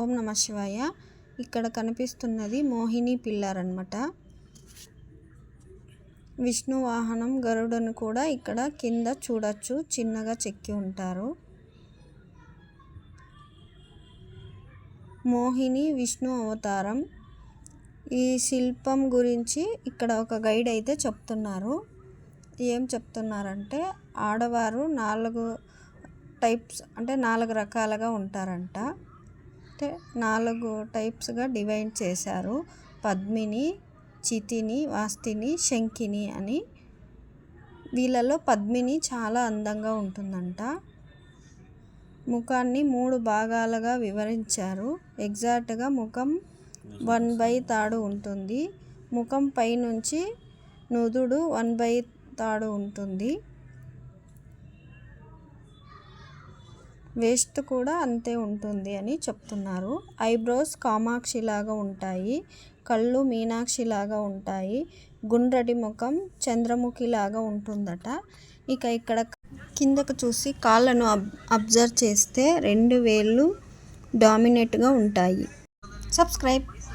ఓం నమ శివాయ. ఇక్కడ కనిపిస్తున్నది మోహిని పిల్లర్ అనమాట విష్ణు వాహనం గరుడను కూడా ఇక్కడ కింద చూడొచ్చు చిన్నగా చెక్కి ఉంటారు. మోహిని విష్ణు అవతారం. ఈ శిల్పం గురించి ఇక్కడ ఒక గైడ్ అయితే చెప్తున్నారు. ఏం చెప్తున్నారంటే ఆడవారు నాలుగు టైప్స్ అంటే నాలుగు రకాలుగా ఉంటారంట. అంటే నాలుగు టైప్స్గా డివైడ్ చేశారు. పద్మిని చితిని వాస్తిని శంకిని అని. వీళ్ళలో పద్మిని చాలా అందంగా ఉంటుందంట. ముఖాన్ని మూడు భాగాలుగా వివరించారు. ఎగ్జాక్ట్గా ముఖం వన్ బై తాడు ఉంటుంది. ముఖం పైనుంచి నుదుడు వన్ బై తాడు ఉంటుంది. వేస్ట్ కూడా అంతే ఉంటుంది అని చెప్తున్నారు. ఐబ్రోస్ కామాక్షిలాగా ఉంటాయి. కళ్ళు మీనాక్షిలాగా ఉంటాయి. గుండ్రటి ముఖం చంద్రముఖిలాగా ఉంటుందట. ఇక ఇక్కడ కిందకు చూసి కాళ్ళను అబ్ అబ్జర్వ్ చేస్తే రెండు వేళ్ళు డామినేట్గా ఉంటాయి. సబ్స్క్రైబ్.